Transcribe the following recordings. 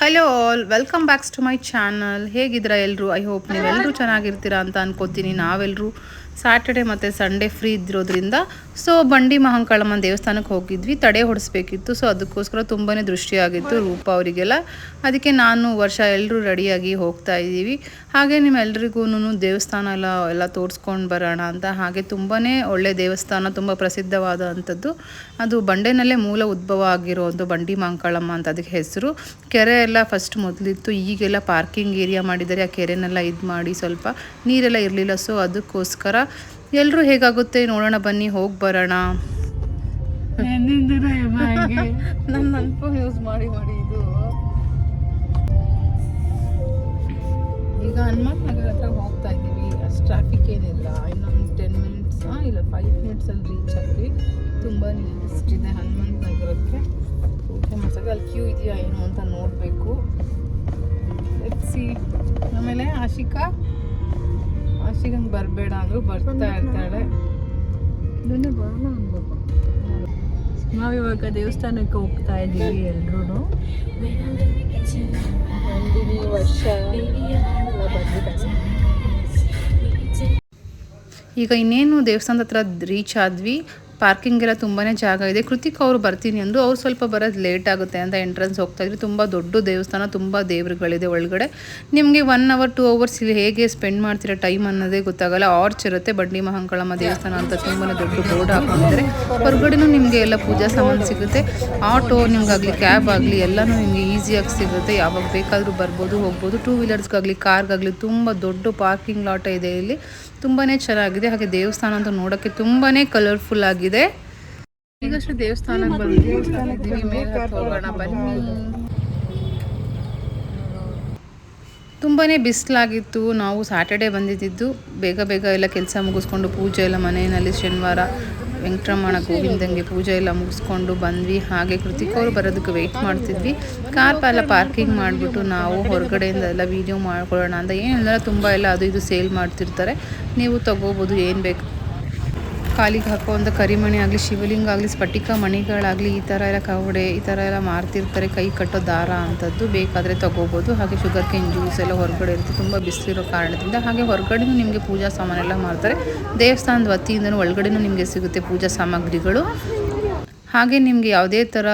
Hello all welcome backs to my channel ಹೇಗಿದ್ದೀರಾ ಎಲ್ಲರೂ I hope ನೀವೆಲ್ಲರೂ ಚೆನ್ನಾಗಿರ್ತೀರಾ ಅಂತ ಅನ್ಕೋತೀನಿ ನಾವೆಲ್ಲರೂ ಸ್ಯಾಟರ್ಡೆ ಮತ್ತು ಸಂಡೇ ಫ್ರೀ ಇದ್ದಿರೋದ್ರಿಂದ ಸೊ ಬಂಡಿ ಮಹಾಂಕಾಳಮ್ಮನ ದೇವಸ್ಥಾನಕ್ಕೆ ಹೋಗಿದ್ವಿ, ತಡೆ ಹೊಡಿಸ್ಬೇಕಿತ್ತು ಸೊ ಅದಕ್ಕೋಸ್ಕರ ತುಂಬಾ ದೃಷ್ಟಿಯಾಗಿತ್ತು ರೂಪ ಅವರಿಗೆಲ್ಲ. ಅದಕ್ಕೆ ನಾನು ವರ್ಷ ಎಲ್ಲರೂ ರೆಡಿಯಾಗಿ ಹೋಗ್ತಾ ಇದ್ದೀವಿ. ಹಾಗೆ ನಿಮ್ಮೆಲ್ರಿಗೂ ದೇವಸ್ಥಾನ ಎಲ್ಲ ಎಲ್ಲ ತೋರಿಸ್ಕೊಂಡು ಬರೋಣ ಅಂತ, ಹಾಗೆ ತುಂಬಾ ಒಳ್ಳೆ ದೇವಸ್ಥಾನ, ತುಂಬ ಪ್ರಸಿದ್ಧವಾದಂಥದ್ದು. ಅದು ಬಂಡೆನಲ್ಲೇ ಮೂಲ ಉದ್ಭವ ಆಗಿರೋದು ಬಂಡಿ ಮಹಾಂಕಾಳಮ್ಮ ಅಂತ ಅದಕ್ಕೆ ಹೆಸರು. ಕೆರೆ ಎಲ್ಲ ಫಸ್ಟ್ ಮೊದಲಿತ್ತು, ಈಗೆಲ್ಲ ಪಾರ್ಕಿಂಗ್ ಏರಿಯಾ ಮಾಡಿದ್ದಾರೆ, ಆ ಕೆರೆನೆಲ್ಲ ಇದು ಮಾಡಿ ಸ್ವಲ್ಪ ನೀರೆಲ್ಲ ಇರಲಿಲ್ಲ ಸೊ ಅದಕ್ಕೋಸ್ಕರ ಎಲ್ಲರೂ ಹೇಗಾಗುತ್ತೆ? ನೋಡೋಣ ಬನ್ನಿ ಹೋಗಿ ಬರೋಣ. ನನ್ನ ಯೂಸ್ ಮಾಡಿ ಮಾಡಿ ಇದು. ಈಗ ಹನುಮಂತ ನಗರ ಹತ್ರ ಹೋಗ್ತಾ ಇದ್ದೀವಿ. ಅಷ್ಟು ಟ್ರಾಫಿಕ್ ಏನಿಲ್ಲ. ಇನ್ನೊಂದು ಟೆನ್ ಮಿನಿಟ್ಸ್ ಇಲ್ಲ ಫೈವ್ ಮಿನಿಟ್ಸಲ್ಲಿ ರೀಚ್ ಆಗ್ತೀವಿ ತುಂಬ ನಿಯರೆಸ್ಟ್ ಇದೆ ಹನುಮಂತ ನಗರಕ್ಕೆ. ಫೇಮಸ್ ಆಗಿ ಅಲ್ಲಿ ಕ್ಯೂ ಇದೆಯಾ ಏನು ಅಂತ ನೋಡಬೇಕು. ಸಿ ಆಮೇಲೆ ಆಶಿಕಾ? ಆಶಿಕಂಗೆ ಬರಬೇಡ ಅಂದರು ಬರ್ತಾ ಇರ್ತಾಳೆ. ನಾವಿವಾಗ ದೇವಸ್ಥಾನಕ್ಕೆ ಹೋಗ್ತಾ ಇದ್ದೀವಿ ಎಲ್ರೂ ವರ್ಷ ಈಗ ಇನ್ನೇನು ದೇವಸ್ಥಾನದ ಹತ್ರ ರೀಚ್ ಆದ್ವಿ. ಪಾರ್ಕಿಂಗ್ ಎಲ್ಲ ತುಂಬಾ ಜಾಗ ಇದೆ. ಕೃತಿಕ್ ಅವರು ಬರ್ತೀನಿ ಅಂದರು ಅವ್ರು ಸ್ವಲ್ಪ ಬರೋದು ಲೇಟ್ ಆಗುತ್ತೆ ಅಂತ ಎಂಟ್ರೆನ್ಸ್ ಹೋಗ್ತಾ ಇದ್ರು. ತುಂಬ ದೊಡ್ಡ ದೇವಸ್ಥಾನ, ತುಂಬ ದೇವರುಗಳಿದೆ ಒಳಗಡೆ. ನಿಮಗೆ ಒನ್ ಅವರ್ ಟೂ ಅವರ್ಸ್ ಇಲ್ಲಿ ಹೇಗೆ ಸ್ಪೆಂಡ್ ಮಾಡ್ತೀರಾ ಟೈಮ್ ಅನ್ನೋದೇ ಗೊತ್ತಾಗಲ್ಲ. ಆರ್ಚ್ ಇರುತ್ತೆ, ಬಂಡಿ ಮಹಾಂಕಳಮ್ಮ ದೇವಸ್ಥಾನ ಅಂತ ತುಂಬಾ ದೊಡ್ಡ ಬೋರ್ಡ್ ಹಾಕೊಂಡಿದ್ದಾರೆ ಹೊರಗಡೆನೂ ನಿಮಗೆ ಎಲ್ಲ ಪೂಜಾ ಸಾಮಾನು ಸಿಗುತ್ತೆ. ಆಟೋ ನಿಮಗಾಗಲಿ ಕ್ಯಾಬ್ ಆಗಲಿ, ಎಲ್ಲನೂ ನಿಮಗೆ ಈಸಿಯಾಗಿ ಸಿಗುತ್ತೆ. ಯಾವಾಗ ಬೇಕಾದರೂ ಬರ್ಬೋದು, ಹೋಗ್ಬೋದು. ಟೂ ವೀಲರ್ಸ್ಗಾಗಲಿ ಕಾರ್ಗಾಗಲಿ ತುಂಬ ದೊಡ್ಡ ಪಾರ್ಕಿಂಗ್ ಲಾಟ ಇದೆ ಇಲ್ಲಿ. ತುಂಬಾ ಚೆನ್ನಾಗಿದೆ. ಹಾಗೆ ದೇವಸ್ಥಾನ ಅಂತ ನೋಡೋಕ್ಕೆ ತುಂಬಾ ಕಲರ್ಫುಲ್ ಆಗಿದೆ. ಈಗಷ್ಟು ದೇವಸ್ಥಾನಕ್ಕೆ ಬಂದು ಮೇಲೆ ಹತ್ತ್ ಹೋಗೋಣ ಬನ್ನಿ. ತುಂಬಾ ಬಿಸಿಲಾಗಿತ್ತು. ನಾವು ಸ್ಯಾಟರ್ಡೆ ಬಂದಿದ್ದು. ಬೇಗ ಬೇಗ ಎಲ್ಲ ಕೆಲಸ ಮುಗಿಸ್ಕೊಂಡು ಪೂಜೆ ಎಲ್ಲ ಮನೆಯಲ್ಲಿ ಶನಿವಾರ ವೆಂಕಟರಮಣ ಗೋವಿಂದಂಗೆ ಪೂಜೆ ಎಲ್ಲ ಮುಗಿಸ್ಕೊಂಡು ಬಂದ್ವಿ. ಹಾಗೆ ಕೃತಿಕೋರು ಬರೋದಕ್ಕೆ ವೆಯ್ಟ್ ಮಾಡ್ತಿದ್ವಿ. ಕಾರ್ ಎಲ್ಲ ಪಾರ್ಕಿಂಗ್ ಮಾಡಿಬಿಟ್ಟು ನಾವು ಹೊರಗಡೆಯಿಂದ ಎಲ್ಲ ವೀಡಿಯೋ ಮಾಡ್ಕೊಳ್ಳೋಣ ಅಂತ ಏನೆಲ್ಲ, ತುಂಬ ಎಲ್ಲ ಅದು ಇದು ಸೇಲ್ ಮಾಡ್ತಿರ್ತಾರೆ. ನೀವು ತಗೋಬೋದು, ಏನು ಬೇಕು? ಕಾಲಿಗೆ ಹಾಕೋ ಒಂದು ಕರಿಮಣಿ ಆಗಲಿ, ಶಿವಲಿಂಗ ಆಗಲಿ, ಸ್ಫಟಿಕ ಮಣಿಗಳಾಗಲಿ, ಈ ಥರ ಎಲ್ಲ ಕವಡೆ, ಈ ಥರ ಎಲ್ಲ ಮಾರ್ತಿರ್ತಾರೆ, ಕೈ ಕಟ್ಟೋ ದಾರ ಅಂಥದ್ದು ಬೇಕಾದರೆ ತೊಗೋಬೋದು. ಹಾಗೆ ಶುಗರ್ ಕೇನ್ ಜ್ಯೂಸ್ ಎಲ್ಲ ಹೊರಗಡೆ ಇರುತ್ತೆ, ತುಂಬ ಬಿಸಿಲಿರೋ ಕಾರಣದಿಂದ. ಹಾಗೆ ಹೊರಗಡೆನೂ ನಿಮಗೆ ಪೂಜಾ ಸಾಮಾನೆಲ್ಲ ಮಾರ್ತಾರೆ ದೇವಸ್ಥಾನದ ವತಿಯಿಂದನೂ ಒಳಗಡೆನೂ ನಿಮಗೆ ಸಿಗುತ್ತೆ ಪೂಜಾ ಸಾಮಗ್ರಿಗಳು. ಹಾಗೆ ನಿಮಗೆ ಯಾವುದೇ ಥರ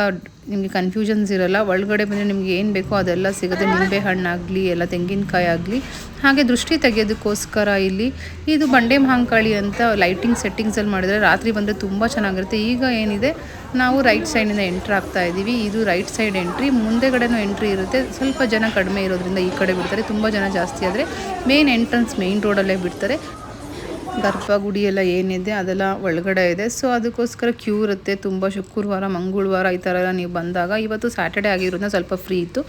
ನಿಮಗೆ ಕನ್ಫ್ಯೂಷನ್ಸ್ ಇರಲ್ಲ, ಒಳಗಡೆ ಬಂದರೆ ನಿಮ್ಗೆ ಏನು ಬೇಕೋ ಅದೆಲ್ಲ ಸಿಗುತ್ತೆ. ನಿಂಬೆ ಹಣ್ಣಾಗಲಿ, ಎಲ್ಲ ತೆಂಗಿನಕಾಯಿ ಆಗಲಿ ಹಾಗೆ ದೃಷ್ಟಿ ತೆಗೆಯೋದಕ್ಕೋಸ್ಕರ ಇಲ್ಲಿ ಇದು ಬಂಡೆ ಮಹಾಂಕಾಳಿ ಅಂತ ಲೈಟಿಂಗ್ ಸೆಟ್ಟಿಂಗ್ಸಲ್ಲಿ ಮಾಡಿದರೆ ರಾತ್ರಿ ಬಂದರೆ ತುಂಬ ಚೆನ್ನಾಗಿರುತ್ತೆ. ಈಗ ಏನಿದೆ, ನಾವು ರೈಟ್ ಸೈಡಿಂದ ಎಂಟ್ರ್ ಆಗ್ತಾ ಇದ್ದೀವಿ ಇದು ರೈಟ್ ಸೈಡ್ ಎಂಟ್ರಿ ಮುಂದೆಗಡೆನೂ ಎಂಟ್ರಿ ಇರುತ್ತೆ. ಸ್ವಲ್ಪ ಜನ ಕಡಿಮೆ ಇರೋದ್ರಿಂದ ಈ ಕಡೆ ಬಿಡ್ತಾರೆ. ತುಂಬ ಜನ ಜಾಸ್ತಿ ಆದರೆ ಮೇನ್ ಎಂಟ್ರೆನ್ಸ್ ಮೇನ್ ರೋಡಲ್ಲೇ ಬಿಡ್ತಾರೆ. ಗರ್ಭಗುಡಿ ಎಲ್ಲ ಏನಿದೆ ಅದೆಲ್ಲ ಒಳಗಡೆ ಇದೆ. ಸೊ ಅದಕ್ಕೋಸ್ಕರ ಕ್ಯೂ ಇರುತ್ತೆ. ತುಂಬ ಶುಕ್ರವಾರ, ಮಂಗಳವಾರ ಈ ಥರ ಎಲ್ಲ ನೀವು ಬಂದಾಗ. ಇವತ್ತು ಸ್ಯಾಟರ್ಡೆ ಆಗಿರೋದ್ರಿಂದ ಸ್ವಲ್ಪ ಫ್ರೀ ಇತ್ತು.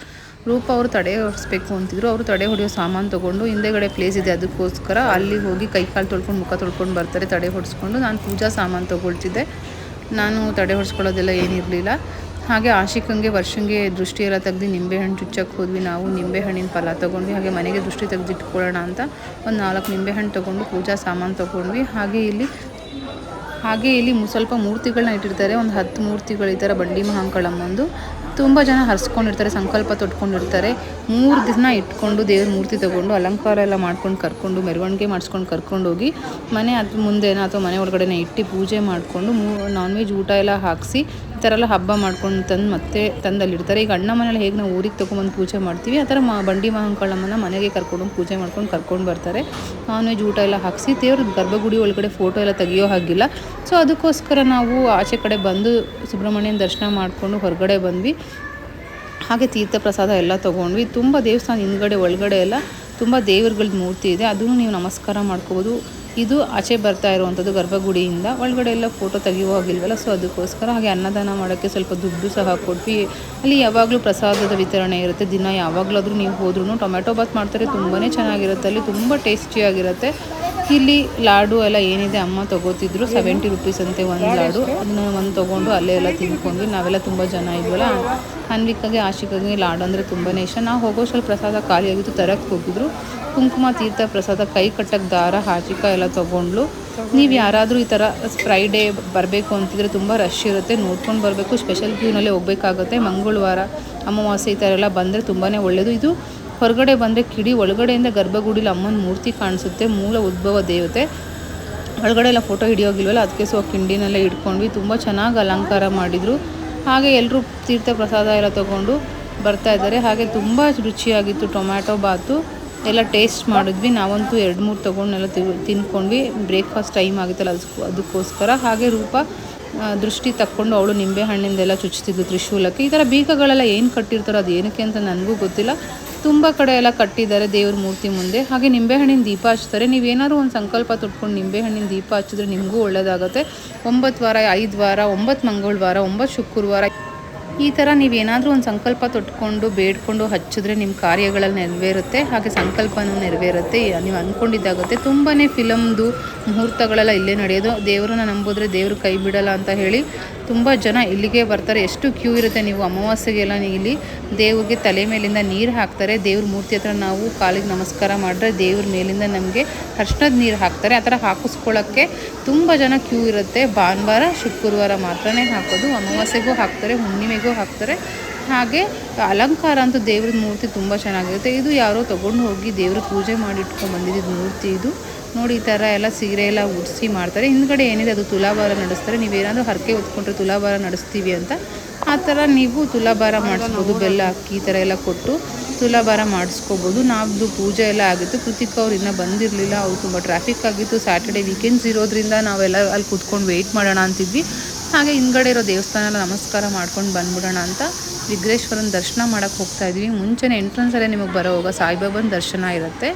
ರೂಪ ಅವರು ತಡೆ ಹೊಡಿಸ್ಬೇಕು ಅಂತಿದ್ರು. ಅವರು ತಡೆ ಹೊಡೆಯೋ ಸಾಮಾನು ತೊಗೊಂಡು ಹಿಂದೆಗಡೆ ಪ್ಲೇಸ್ ಇದೆ. ಅದಕ್ಕೋಸ್ಕರ ಅಲ್ಲಿ ಹೋಗಿ ಕೈ ಕಾಲು ತೊಳ್ಕೊಂಡು, ಮುಖ ತೊಳ್ಕೊಂಡು ಬರ್ತಾರೆ. ತಡೆ ಹೊಡಿಸ್ಕೊಂಡು ನಾನು ಪೂಜಾ ಸಾಮಾನು ತೊಗೊಳ್ತಿದ್ದೆ. ನಾನು ತಡೆ ಹೊಡಿಸ್ಕೊಳ್ಳೋದೆಲ್ಲ ಏನಿರಲಿಲ್ಲ. ಹಾಗೆ ಆಶಿಕಂಗೆ, ವರ್ಷಂಗೆ ದೃಷ್ಟಿ ಎಲ್ಲ ತೆಗ್ದು ನಿಂಬೆಹಣ್ಣು ಚುಚ್ಚಕ್ಕೆ ಹೋದ್ವಿ ನಾವು. ನಿಂಬೆಹಣ್ಣಿನ ಫಲ ತೊಗೊಂಡ್ವಿ. ಹಾಗೆ ಮನೆಗೆ ದೃಷ್ಟಿ ತೆಗೆದಿಟ್ಕೊಳ್ಳೋಣ ಅಂತ ಒಂದು ನಾಲ್ಕು ನಿಂಬೆಹಣ್ಣು ತೊಗೊಂಡು ಪೂಜಾ ಸಾಮಾನು ತೊಗೊಂಡ್ವಿ. ಹಾಗೆ ಇಲ್ಲಿ ಹಾಗೆ ಇಲ್ಲಿ ಸ್ವಲ್ಪ ಮೂರ್ತಿಗಳನ್ನ ಇಟ್ಟಿರ್ತಾರೆ. ಒಂದು ಹತ್ತು ಮೂರ್ತಿಗಳು ಈ ಥರ ಬಂಡಿ ಮಹಾಂಕಳಮ್ಮಂದು ತುಂಬ ಜನ ಹರಿಸ್ಕೊಂಡಿರ್ತಾರೆ, ಸಂಕಲ್ಪ ತೊಟ್ಕೊಂಡಿರ್ತಾರೆ. ಮೂರು ದಿನ ಇಟ್ಕೊಂಡು ದೇವ್ರ ಮೂರ್ತಿ ತೊಗೊಂಡು ಅಲಂಕಾರ ಎಲ್ಲ ಮಾಡ್ಕೊಂಡು ಕರ್ಕೊಂಡು, ಮೆರವಣಿಗೆ ಮಾಡಿಸ್ಕೊಂಡು ಕರ್ಕೊಂಡು ಹೋಗಿ ಮನೆ ಅದು ಮುಂದೆನ ಅಥವಾ ಮನೆ ಒಳಗಡೆನೇ ಇಟ್ಟು ಪೂಜೆ ಮಾಡಿಕೊಂಡು ಮೂ, ನಾನ್ ವೆಜ್ ಊಟ ಎಲ್ಲ ಹಾಕಿಸಿ ಈ ಥರ ಎಲ್ಲ ಹಬ್ಬ ಮಾಡ್ಕೊಂಡು ತಂದು ಮತ್ತೆ ತಂದಲ್ಲಿಡ್ತಾರೆ. ಈಗ ಅಣ್ಣ ಮನೇಲಿ ಹೇಗೆ ನಾವು ಊರಿಗೆ ತೊಗೊಂಬಂದು ಪೂಜೆ ಮಾಡ್ತೀವಿ, ಆ ಥರ ಮಾ ಬಂಡಿ ಮಹಂಕಾಳಮ್ಮನ ಮನೆಗೆ ಕರ್ಕೊಂಡು ಪೂಜೆ ಮಾಡ್ಕೊಂಡು ಕರ್ಕೊಂಡು ಬರ್ತಾರೆ. ನಾನ್ ವೆಜ್ ಊಟ ಎಲ್ಲ ಹಾಕಿಸಿ, ದೇವ್ರ ಗರ್ಭಗುಡಿ ಒಳಗಡೆ ಫೋಟೋ ಎಲ್ಲ ತೆಗಿಯೋ ಹಾಗಿಲ್ಲ. ಸೊ ಅದಕ್ಕೋಸ್ಕರ ನಾವು ಆಚೆ ಕಡೆ ಬಂದು ಸುಬ್ರಹ್ಮಣ್ಯನ ದರ್ಶನ ಮಾಡಿಕೊಂಡು ಹೊರಗಡೆ ಬಂದ್ವಿ. ಹಾಗೆ ತೀರ್ಥ ಪ್ರಸಾದ ಎಲ್ಲ ತೊಗೊಂಡ್ವಿ. ತುಂಬ ದೇವಸ್ಥಾನ ಹಿಂದ್ಗಡೆ ಒಳಗಡೆ ಎಲ್ಲ ತುಂಬ ದೇವ್ರಗಳ ಮೂರ್ತಿ ಇದೆ. ಅದನ್ನು ನೀವು ನಮಸ್ಕಾರ ಮಾಡ್ಕೋಬೋದು. ಇದು ಆಚೆ ಬರ್ತಾ ಇರುವಂಥದ್ದು ಗರ್ಭಗುಡಿಯಿಂದ ಒಳಗಡೆ ಎಲ್ಲ ಫೋಟೋ ತೆಗೆಯೋ ಹಾಗಿಲ್ವಲ್ಲ? ಸೊ ಅದಕ್ಕೋಸ್ಕರ ಹಾಗೆ ಅನ್ನದಾನ ಮಾಡೋಕ್ಕೆ ಸ್ವಲ್ಪ ದುಡ್ಡು ಸಹ ಕೊಟ್ವಿ. ಅಲ್ಲಿ ಯಾವಾಗಲೂ ಪ್ರಸಾದದ ವಿತರಣೆ ಇರುತ್ತೆ. ದಿನ ಯಾವಾಗಲಾದರೂ ನೀವು ಹೋದ್ರೂ ಟೊಮೆಟೊ ಬಾತ್ ಮಾಡ್ತಾರೆ. ತುಂಬಾ ಚೆನ್ನಾಗಿರುತ್ತೆ. ಅಲ್ಲಿ ತುಂಬ ಟೇಸ್ಟಿಯಾಗಿರುತ್ತೆ ಇಲ್ಲಿ ಲಾಡು ಎಲ್ಲ ಏನಿದೆ ಅಮ್ಮ ತಗೋತಿದ್ರು. ಸೆವೆಂಟಿ ರುಪೀಸ್ ಅಂತೆ ಒಂದು ಲಾಡು. ಅದನ್ನ ಒಂದು ತೊಗೊಂಡು ಅಲ್ಲೇ ಎಲ್ಲ ತಿನ್ಕೊಂಡ್ವಿ ನಾವೆಲ್ಲ ತುಂಬ ಜನ ಇದ್ವಲ್ಲ ಅನ್ವಿಕಾಗೆ ಆಶಿಕಾಗೆ ಲಾಡು ಅಂದರೆ ತುಂಬಾ ಇಷ್ಟ. ನಾವು ಹೋಗೋಷ್ಟಲ್ಲಿ ಪ್ರಸಾದ ಖಾಲಿಯಾಗಿತ್ತು ತರಕ್ಕೆ ಹೋಗಿದ್ರು. ಕುಂಕುಮ, ತೀರ್ಥ ಪ್ರಸಾದ, ಕೈ ಕಟ್ಟಕ್ಕೆ ದಾರ, ಹಾಚಿಕ ಎಲ್ಲ ತೊಗೊಂಡ್ಲು. ನೀವು ಯಾರಾದರೂ ಈ ಥರ ಫ್ರೈಡೇ ಬರಬೇಕು ಅಂತಿದ್ರೆ ತುಂಬ ರಶ್ ಇರುತ್ತೆ. ನೋಡ್ಕೊಂಡು ಬರಬೇಕು. ಸ್ಪೆಷಲ್ ಕ್ಯೂನಲ್ಲೇ ಹೋಗ್ಬೇಕಾಗುತ್ತೆ. ಮಂಗಳವಾರ, ಅಮಾವಾಸ್ಯೆ ಈ ಥರ ಎಲ್ಲ ಬಂದರೆ ತುಂಬಾ ಒಳ್ಳೆಯದು ಇದು ಹೊರಗಡೆ ಬಂದರೆ ಕಿಡಿ, ಒಳಗಡೆಯಿಂದ ಗರ್ಭಗುಡಿಲಿ ಅಮ್ಮನ ಮೂರ್ತಿ ಕಾಣಿಸುತ್ತೆ, ಮೂಲ ಉದ್ಭವ ದೇವತೆ. ಒಳಗಡೆ ಎಲ್ಲ ಫೋಟೋ ಹಿಡಿಯೋಗಿಲ್ವಲ್ಲ, ಅದಕ್ಕೆ ಸೊ ಕಿಂಡಿನೆಲ್ಲ ಇಟ್ಕೊಂಡ್ವಿ. ತುಂಬ ಚೆನ್ನಾಗಿ ಅಲಂಕಾರ ಮಾಡಿದರು. ಹಾಗೆ ಎಲ್ಲರೂ ತೀರ್ಥ ಪ್ರಸಾದ ಎಲ್ಲ ತೊಗೊಂಡು ಬರ್ತಾ ಇದ್ದಾರೆ. ಹಾಗೆ ತುಂಬ ರುಚಿಯಾಗಿತ್ತು ಟೊಮ್ಯಾಟೊ ಬಾತು. ಎಲ್ಲ ಟೇಸ್ಟ್ ಮಾಡಿದ್ವಿ. ನಾವಂತೂ ಎರಡು ಮೂರು ತೊಗೊಂಡೆಲ್ಲ ತಿನ್ಕೊಂಡ್ವಿ. ಬ್ರೇಕ್ಫಾಸ್ಟ್ ಟೈಮ್ ಆಗುತ್ತಲ್ಲ ಅದಕ್ಕೂ ಅದಕ್ಕೋಸ್ಕರ. ಹಾಗೆ ರೂಪ ದೃಷ್ಟಿ ತಕ್ಕೊಂಡು ಅವಳು ನಿಂಬೆ ಹಣ್ಣಿಂದೆಲ್ಲ ಚುಚ್ಚುತ್ತಿದ್ದು ತ್ರಿಶೂಲಕ್ಕೆ. ಈ ಥರ ಬೀಗಗಳೆಲ್ಲ ಏನು ಕಟ್ಟಿರ್ತಾರೋ ಅದು ಏನಕ್ಕೆ ಅಂತ ನನಗೂ ಗೊತ್ತಿಲ್ಲ. ತುಂಬ ಕಡೆ ಎಲ್ಲ ಕಟ್ಟಿದ್ದಾರೆ ದೇವ್ರ ಮೂರ್ತಿ ಮುಂದೆ. ಹಾಗೆ ನಿಂಬೆಹಣ್ಣಿನ ದೀಪ ಹಚ್ತಾರೆ. ನೀವೇನಾದ್ರು ಒಂದು ಸಂಕಲ್ಪ ತೊಟ್ಕೊಂಡು ನಿಂಬೆಹಣ್ಣಿನ ದೀಪ ಹಚ್ಚಿದ್ರೆ ನಿಮಗೂ ಒಳ್ಳೆಯದಾಗುತ್ತೆ ಒಂಬತ್ತು ವಾರ, ಐದು ವಾರ ಒಂಬತ್ತು ಮಂಗಳವಾರ ಒಂಬತ್ತು ಶುಕ್ರವಾರ. ಈ ಥರ ನೀವೇನಾದರೂ ಒಂದು ಸಂಕಲ್ಪ ತೊಟ್ಕೊಂಡು, ಬೇಡ್ಕೊಂಡು ಹಚ್ಚಿದ್ರೆ ನಿಮ್ಮ ಕಾರ್ಯಗಳಲ್ಲಿ ನೆರವೇರುತ್ತೆ. ಹಾಗೆ ಸಂಕಲ್ಪನೂ ನೆರವೇರುತ್ತೆ. ನೀವು ಅಂದ್ಕೊಂಡಿದ್ದಾಗುತ್ತೆ. ತುಂಬಾ ಫಿಲಮ್ದು ಮುಹೂರ್ತಗಳೆಲ್ಲ ಇಲ್ಲೇ ನಡೆಯೋದು. ದೇವರನ್ನ ನಂಬಿದ್ರೆ ದೇವರು ಕೈ ಬಿಡಲ್ಲ ಅಂತ ಹೇಳಿ ತುಂಬ ಜನ ಇಲ್ಲಿಗೆ ಬರ್ತಾರೆ. ಎಷ್ಟು ಕ್ಯೂ ಇರುತ್ತೆ ನೀವು ಅಮಾವಾಸ್ಯೆಗೆಲ್ಲ ಇಲ್ಲಿ ದೇವ್ರಿಗೆ ತಲೆ ಮೇಲಿಂದ ನೀರು ಹಾಕ್ತಾರೆ. ದೇವ್ರ ಮೂರ್ತಿ ಹತ್ರ ನಾವು ಕಾಲಿಗೆ ನಮಸ್ಕಾರ ಮಾಡಿದ್ರೆ ದೇವ್ರ ಮೇಲಿಂದ ನಮಗೆ ಅರ್ಶನದ ನೀರು ಹಾಕ್ತಾರೆ. ಆ ಥರ ಹಾಕಿಸ್ಕೊಳ್ಳೋಕ್ಕೆ ತುಂಬ ಜನ ಕ್ಯೂ ಇರುತ್ತೆ. ಭಾನುವಾರ, ಶುಕ್ರವಾರ ಮಾತ್ರನೇ ಹಾಕೋದು. ಅಮಾವಾಸ್ಯೆಗೂ ಹಾಕ್ತಾರೆ, ಹುಣ್ಣಿಮೆಗೂ ಹಾಕ್ತಾರೆ. ಹಾಗೆ ಅಲಂಕಾರ ಅಂತೂ ದೇವ್ರದ ಮೂರ್ತಿ ತುಂಬ ಚೆನ್ನಾಗಿರುತ್ತೆ. ಇದು ಯಾರೋ ತೊಗೊಂಡು ಹೋಗಿ ದೇವ್ರ ಪೂಜೆ ಮಾಡಿ ಇಟ್ಕೊಂಡು ಬಂದಿದ್ದು ಮೂರ್ತಿ ಇದು. ನೋಡಿ ಈ ಥರ ಎಲ್ಲ ಸೀರೆ ಎಲ್ಲ ಉಡಿಸಿ ಮಾಡ್ತಾರೆ. ಹಿಂದ್ಗಡೆ ಏನಿದೆ ಅದು ತುಲಾಭಾರ ನಡೆಸ್ತಾರೆ. ನೀವೇನಾದರೂ ಹರಕೆ ಹೊತ್ಕೊಂಡ್ರೆ ತುಲಾಭಾರ ನಡೆಸ್ತೀವಿ ಅಂತ. ಆ ಥರ ನೀವು ತುಲಾಭಾರ ಮಾಡಿಸ್ಬೋದು, ಬೆಲ್ಲ ಅಕ್ಕಿ ಈ ಥರ ಎಲ್ಲ ಕೊಟ್ಟು ತುಲಾಭಾರ ಮಾಡಿಸ್ಕೋಬೋದು. ನಾವ್ದು ಪೂಜೆ ಎಲ್ಲ ಆಗಿತ್ತು. ಕೃತಿಕ್ ಅವ್ರು ಇನ್ನೂ ಬಂದಿರಲಿಲ್ಲ. ಅವ್ರು ತುಂಬ ಟ್ರಾಫಿಕ್ ಆಗಿತ್ತು. ಸ್ಯಾಟರ್ಡೆ ವೀಕೆಂಡ್ಸ್ ಇರೋದ್ರಿಂದ ನಾವೆಲ್ಲ ಅಲ್ಲಿ ಕೂತ್ಕೊಂಡು ವೆಯ್ಟ್ ಮಾಡೋಣ ಅಂತಿದ್ವಿ. ಹಾಗೆ ಹಿಂದ್ಗಡೆ ಇರೋ ದೇವಸ್ಥಾನ ನಮಸ್ಕಾರ ಮಾಡ್ಕೊಂಡು ಬಂದ್ಬಿಡೋಣ ಅಂತ ವಿಘ್ನೇಶ್ವರನ ದರ್ಶನ ಮಾಡೋಕ್ಕೆ ಹೋಗ್ತಾ ಇದ್ವಿ. ಮುಂಚೆನೇ ಎಂಟ್ರೆನ್ಸಲ್ಲೇ ನಿಮಗೆ ಬರೋವಾಗ ಸಾಯಿಬಾಬನ ದರ್ಶನ ಇರುತ್ತೆ.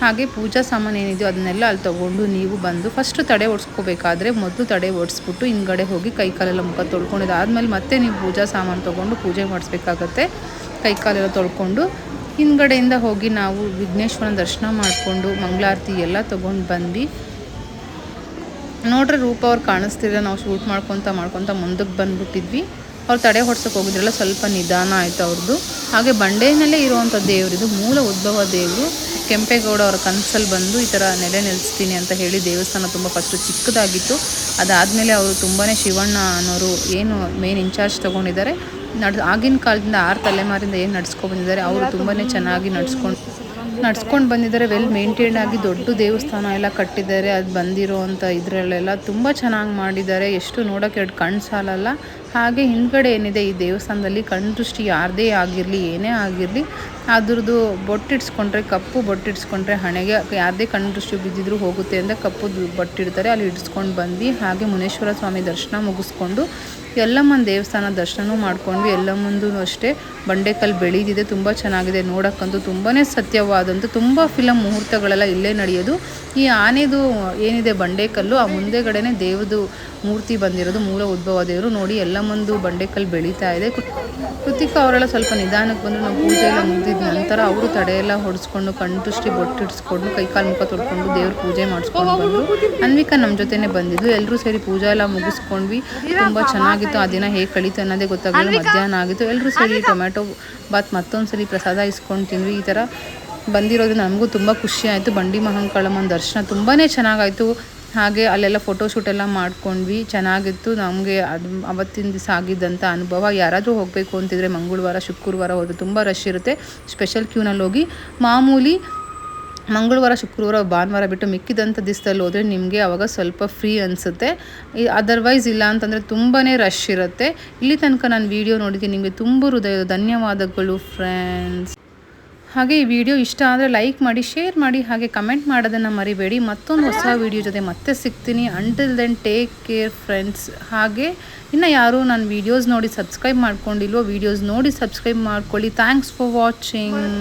ಹಾಗೆ ಪೂಜಾ ಸಾಮಾನು ಏನಿದೆಯೋ ಅದನ್ನೆಲ್ಲ ಅಲ್ಲಿ ತೊಗೊಂಡು ನೀವು ಬಂದು ಫಸ್ಟ್ ತಡೆ ಓಡಿಸ್ಕೋಬೇಕಾದ್ರೆ ಮೊದಲು ತಡೆ ಓಡಿಸ್ಬಿಟ್ಟು ಹಿಂಗಡೆ ಹೋಗಿ ಕೈ ಕಾಲೆಲ್ಲ ಮುಖ ತೊಳ್ಕೊಂಡಿದ್ದಾದ್ಮೇಲೆ ಮತ್ತೆ ನೀವು ಪೂಜಾ ಸಾಮಾನು ತೊಗೊಂಡು ಪೂಜೆ ಮಾಡಿಸ್ಬೇಕಾಗತ್ತೆ. ಕೈ ಕಾಲೆಲ್ಲ ತೊಳ್ಕೊಂಡು ಹಿಂದ್ಗಡೆಯಿಂದ ಹೋಗಿ ನಾವು ವಿಘ್ನೇಶ್ವರನ ದರ್ಶನ ಮಾಡಿಕೊಂಡು ಮಂಗಳಾರತಿ ಎಲ್ಲ ತೊಗೊಂಡು ಬಂದು ನೋಡ್ರಿ ರೂಪ ಅವ್ರು ಕಾಣಿಸ್ತಿದ್ರೆ ನಾವು ಶೂಟ್ ಮಾಡ್ಕೊತ ಮಾಡ್ಕೊತ ಮುಂದಕ್ಕೆ ಬಂದುಬಿಟ್ಟಿದ್ವಿ. ಅವ್ರು ತಡೆ ಹೊಡ್ಸೋಕೆ ಹೋಗಿದ್ರಲ್ಲ ಸ್ವಲ್ಪ ನಿಧಾನ ಆಯಿತು ಅವ್ರದ್ದು ಹಾಗೆ ಬಂಡೆಯಲ್ಲೇ ಇರುವಂಥ ದೇವರಿದು ಮೂಲ ಉದ್ಭವ ದೇವರು ಕೆಂಪೇಗೌಡ ಅವರ ಕನಸಲ್ಲಿ ಬಂದು ಈ ಥರ ನೆಲೆ ನೆಲೆಸ್ತೀನಿ ಅಂತ ಹೇಳಿ ದೇವಸ್ಥಾನ ತುಂಬ ಫಸ್ಟು ಚಿಕ್ಕದಾಗಿತ್ತು. ಅದಾದಮೇಲೆ ಅವರು ತುಂಬಾ ಶಿವಣ್ಣ ಅನ್ನೋರು ಏನು ಮೇನ್ ಇನ್ಚಾರ್ಜ್ ತೊಗೊಂಡಿದ್ದಾರೆ. ನಡ್ ಆಗಿನ ಕಾಲದಿಂದ ಆರು ತಲೆಮಾರಿಂದ ಏನು ನಡ್ಸ್ಕೊ ಬಂದಿದ್ದಾರೆ, ಅವರು ತುಂಬಾ ಚೆನ್ನಾಗಿ ನಡ್ಸ್ಕೊಂಡು ನಡ್ಸ್ಕೊಂಡು ಬಂದಿದ್ದಾರೆ. ವೆಲ್ ಮೇಂಟೈನ್ ಆಗಿ ದೊಡ್ಡ ದೇವಸ್ಥಾನ ಎಲ್ಲ ಕಟ್ಟಿದ್ದಾರೆ. ಅದು ಬಂದಿರೋ ಅಂಥ ಇದರಲ್ಲೆಲ್ಲ ತುಂಬ ಚೆನ್ನಾಗಿ ಮಾಡಿದ್ದಾರೆ. ಎಷ್ಟು ನೋಡೋಕ್ಕೆ ಎರಡು ಕಣ್ಣು ಸಾಲಲ್ಲ. ಹಾಗೆ ಹಿಂದ್ಗಡೆ ಏನಿದೆ ಈ ದೇವಸ್ಥಾನದಲ್ಲಿ ಕಣ್ದೃಷ್ಟಿ ಯಾರದೇ ಆಗಿರಲಿ, ಏನೇ ಆಗಿರಲಿ, ಅದ್ರದ್ದು ಬೊಟ್ಟಿಡ್ಸ್ಕೊಂಡ್ರೆ ಕಪ್ಪು, ಬೊಟ್ಟಿಡ್ಸ್ಕೊಂಡ್ರೆ ಹಣೆಗೆ, ಯಾರದೇ ಕಣ್ದೃಷ್ಟಿ ಬಿದ್ದಿದ್ರು ಹೋಗುತ್ತೆ ಅಂತ ಕಪ್ಪು ಬೊಟ್ಟಿಡ್ತಾರೆ. ಅಲ್ಲಿ ಇಡ್ಸ್ಕೊಂಡು ಬಂದು ಹಾಗೆ ಮುನೇಶ್ವರ ಸ್ವಾಮಿ ದರ್ಶನ ಮುಗಿಸ್ಕೊಂಡು ಎಲ್ಲಮ್ಮನ ದೇವಸ್ಥಾನ ದರ್ಶನ ಮಾಡ್ಕೊಂಡ್ವಿ. ಎಲ್ಲಮ್ಮಂದು ಅಷ್ಟೇ. ಬಂಡೆಕಲ್ಲು ಬೆಳೀದಿದೆ. ತುಂಬ ಚೆನ್ನಾಗಿದೆ. ನೋಡೋಕ್ಕಂತೂ ತುಂಬಾ ಸತ್ಯವಾದಂಥ ತುಂಬ ಫಿಲಮ್ ಮುಹೂರ್ತಗಳೆಲ್ಲ ಇಲ್ಲೇ ನಡೆಯೋದು. ಈ ಆನೆದು ಏನಿದೆ ಬಂಡೆಕಲ್ಲು, ಆ ಮುಂದೆಗಡೆನೆ ದೇವದು ಮೂರ್ತಿ ಬಂದಿರೋದು, ಮೂಲ ಉದ್ಭವ ದೇವರು. ನೋಡಿ ಎಲ್ಲಮ್ಮಂದು ಬಂಡೆಕಲ್ಲು ಬೆಳೀತಾ ಇದೆ. ಕೃತಿಕ ಅವರೆಲ್ಲ ಸ್ವಲ್ಪ ನಿಧಾನಕ್ಕೆ ಬಂದು ನಾವು ಪೂಜೆ ಎಲ್ಲ ಮುಗಿದಿದ ನಂತರ ಅವರು ತಡೆಯೆಲ್ಲ ಹೊಡಿಸ್ಕೊಂಡು, ಕಣ್ತುಷ್ಟಿ ಬೊಟ್ಟಿಡ್ಸ್ಕೊಂಡು, ಕೈಕಾಲು ಮುಖ ತೊಡ್ಕೊಂಡು ದೇವ್ರ ಪೂಜೆ ಮಾಡಿಸ್ಕೊಂಡು ಬಂದರು ಅನ್ವಿಕಾ ನಮ್ಮ ಜೊತೆನೇ ಬಂದಿದ್ದು. ಎಲ್ಲರೂ ಸೇರಿ ಪೂಜೆ ಎಲ್ಲ ಮುಗಿಸ್ಕೊಂಡ್ವಿ. ತುಂಬ ಚೆನ್ನಾಗಿತ್ತು ಆ ದಿನ ಹೇಗೆ ಕಳೀತು ಅನ್ನೋದೇ ಗೊತ್ತಾಗಲಿಲ್ಲ. ಮಧ್ಯಾಹ್ನ ಆಗಿತ್ತು ಎಲ್ಲರೂ ಸರಿ ಟೊಮ್ಯಾಟೊ ಬಾತ್ ಮತ್ತೊಂದು ಸರಿ ಪ್ರಸಾದ ಇಸ್ಕೊಂಡು ತಿಂದ್ವಿ. ಈ ಥರ ಬಂದಿರೋದು ನಮಗೂ ತುಂಬ ಖುಷಿ ಆಯಿತು. ಬಂಡಿ ಮಹಾಂಕಾಳಮ್ಮನ ದರ್ಶನ ತುಂಬಾ ಚೆನ್ನಾಗಾಯಿತು. ಹಾಗೆ ಅಲ್ಲೆಲ್ಲ ಫೋಟೋಶೂಟ್ ಎಲ್ಲ ಮಾಡ್ಕೊಂಡ್ವಿ. ಚೆನ್ನಾಗಿತ್ತು. ನಮಗೆ ಅದು ಅವತ್ತಿನ ದಿವಸ ಆಗಿದ್ದಂಥ ಅನುಭವ. ಯಾರಾದರೂ ಹೋಗಬೇಕು ಅಂತಿದ್ರೆ ಮಂಗಳವಾರ ಶುಕ್ರವಾರ ಹೋದರೆ ತುಂಬ ರಶ್ ಇರುತ್ತೆ. ಸ್ಪೆಷಲ್ ಕ್ಯೂನಲ್ಲಿ ಹೋಗಿ ಮಾಮೂಲಿ ಮಂಗಳವಾರ, ಶುಕ್ರವಾರ, ಭಾನುವಾರ ಬಿಟ್ಟು ಮಿಕ್ಕಿದಂಥ ದಿವಸದಲ್ಲಿ ಹೋದರೆ ನಿಮಗೆ ಅವಾಗ ಸ್ವಲ್ಪ ಫ್ರೀ ಅನಿಸುತ್ತೆ. ಅದರ್ವೈಸ್ ಇಲ್ಲ ಅಂತಂದರೆ ತುಂಬಾ ರಶ್ ಇರುತ್ತೆ. ಇಲ್ಲಿ ತನಕ ನಾನು ವೀಡಿಯೋ ನೋಡಿದ್ದೀನಿ. ನಿಮಗೆ ತುಂಬ ಹೃದಯದ ಧನ್ಯವಾದಗಳು ಫ್ರೆಂಡ್ಸ್ ಹಾಗೆ ಈ ವಿಡಿಯೋ ಇಷ್ಟ ಆದರೆ ಲೈಕ್ ಮಾಡಿ ಶೇರ್ ಮಾಡಿ, ಹಾಗೆ ಕಮೆಂಟ್ ಮಾಡೋದನ್ನು ಮರಿಬೇಡಿ. ಮತ್ತೊಂದು ಹೊಸ ವಿಡಿಯೋ ಜೊತೆ ಮತ್ತೆ ಸಿಗ್ತೀನಿ. Until then take care friends ಹಾಗೆ ಇನ್ನು ಯಾರು ನನ್ನ ವೀಡಿಯೋಸ್ ನೋಡಿ ಸಬ್ಸ್ಕ್ರೈಬ್ ಮಾಡ್ಕೊಂಡಿಲ್ವೋ ವೀಡಿಯೋಸ್ ನೋಡಿ ಸಬ್ಸ್ಕ್ರೈಬ್ ಮಾಡ್ಕೊಳ್ಳಿ. Thanks for watching